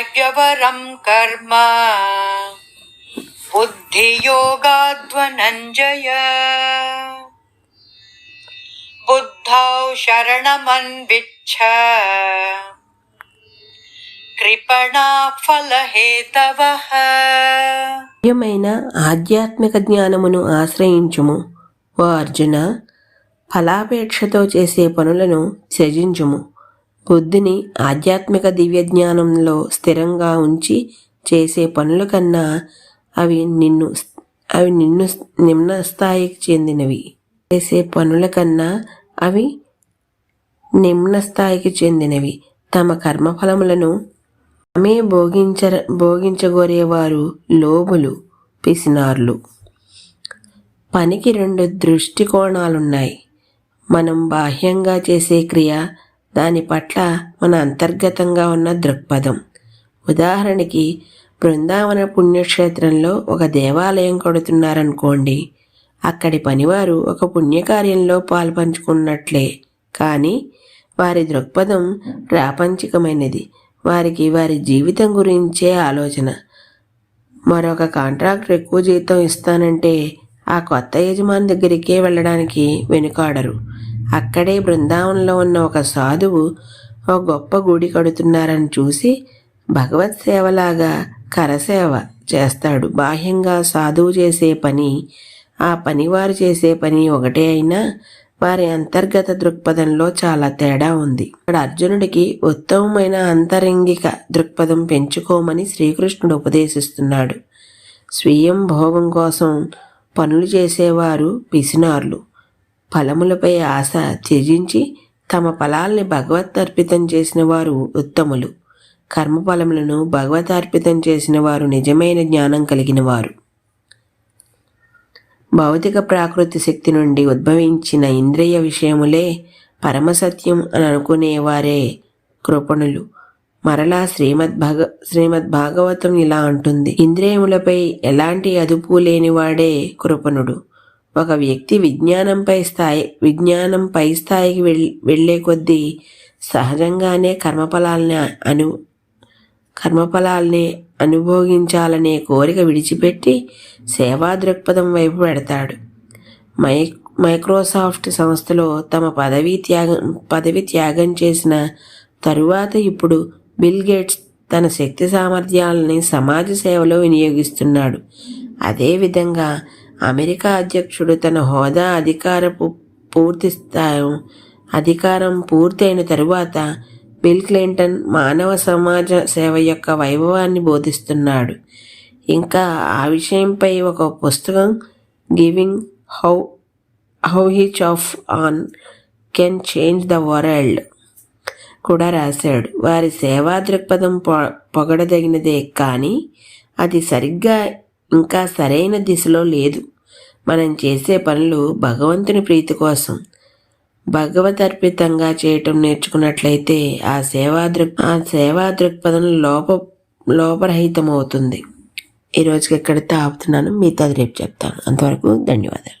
ह्यवरं कर्म बुद्धियोगाद्वनञ्जय बुद्धौ शरणमन्विच्छ कृपणा फलहेतवः దివ్యమైన ఆధ్యాత్మిక జ్ఞానమును ఆశ్రయించుము ఓ అర్జున ఫలాపేక్షతో చేసే పనులను త్యజించుము బుద్ధిని ఆధ్యాత్మిక దివ్యజ్ఞానంలో స్థిరంగా ఉంచి చేసే పనుల కన్నా అవి నిన్ను అవి నిన్ను నిమ్న స్థాయికి చెందినవి. చేసే పనుల కన్నా అవి నిమ్న స్థాయికి చెందినవి. తమ కర్మఫలములను తామే భోగించర భోగించగోరేవారు లోబులు పిసినార్లు. పనికి రెండు దృష్టికోణాలున్నాయి. మనం బాహ్యంగా చేసే క్రియ దాని పట్ల మన అంతర్గతంగా ఉన్న దృక్పథం. ఉదాహరణకి బృందావన పుణ్యక్షేత్రంలో ఒక దేవాలయం కొడుతున్నారనుకోండి అక్కడి పనివారు ఒక పుణ్యకార్యంలో పాల్పంచుకున్నట్లే. కానీ వారి దృక్పథం ప్రాపంచికమైనది. వారికి వారి జీవితం గురించే ఆలోచన. మరొక కాంట్రాక్టర్ ఎక్కువ జీతం ఇస్తానంటే ఆ కొత్త యజమాని దగ్గరికే వెళ్ళడానికి వెనుకాడరు. అక్కడే బృందావనంలో ఉన్న ఒక సాధువు ఒక గొప్ప గుడి కడుతున్నారని చూసి భగవత్ సేవలాగా కరసేవ చేస్తాడు. బాహ్యంగా సాధువు చేసే పని ఆ పనివారు చేసే పని ఒకటే అయినా వారి అంతర్గత దృక్పథంలో చాలా తేడా ఉంది. ఇక్కడ అర్జునుడికి ఉత్తమమైన అంతరంగిక దృక్పథం పెంచుకోమని శ్రీకృష్ణుడు ఉపదేశిస్తున్నాడు. స్వీయం భోగం కోసం పనులు చేసేవారు పిసినార్లు. ఫలములపై ఆశ త్యజించి తమ ఫలాల్ని భగవత్ అర్పితం చేసిన వారు ఉత్తములు. కర్మఫలములను భగవత్ అర్పితం చేసిన వారు నిజమైన జ్ఞానం కలిగిన వారు. భౌతిక ప్రాకృతి శక్తి నుండి ఉద్భవించిన ఇంద్రియ విషయములే పరమసత్యం అని అనుకునేవారే కృపణులు. మరలా శ్రీమద్ భగ శ్రీమద్ భాగవతం ఇలా అంటుంది. ఇంద్రియములపై ఎలాంటి అదుపు లేనివాడే కృపణుడు. ఒక వ్యక్తి విజ్ఞానంపై స్థాయి విజ్ఞానం పై స్థాయికి వెళ్ వెళ్ళే కొద్దీ సహజంగానే కర్మఫలాల్ని అను కర్మఫలాల్ని అనుభోగించాలనే కోరిక విడిచిపెట్టి సేవా దృక్పథం వైపు పెడతాడు మై మైక్రోసాఫ్ట్ సంస్థలో తమ పదవీ త్యాగం పదవి త్యాగం చేసిన తరువాత ఇప్పుడు బిల్ గేట్స్ తన శక్తి సామర్థ్యాలని సమాజ సేవలో వినియోగిస్తున్నాడు. అదేవిధంగా అమెరికా అధ్యక్షుడు తన హోదా అధికారపు పూర్తి స్థాయి అధికారం పూర్తయిన తరువాత బిల్ క్లింటన్ మానవ సమాజ సేవ యొక్క వైభవాన్ని బోధిస్తున్నాడు. ఇంకా ఆ విషయంపై ఒక పుస్తకం giving how how each of on can change the world కూడా రాశాడు. వారి సేవా దృక్పథం పొ పొగడదగినదే కానీ అది సరిగ్గా ఇంకా సరైన దిశలో లేదు. మనం చేసే పనులు భగవంతుని ప్రీతి కోసం. భగవతర్పితంగా చేయటం నేర్చుకున్నట్లయితే ఆ సేవా దృక్ ఆ సేవా దృక్పథం లోప లోపరహితం అవుతుంది ఈరోజుకి ఎక్కడ ఆపుతున్నాను మీతో రేపు చెప్తాను. అంతవరకు ధన్యవాదాలు.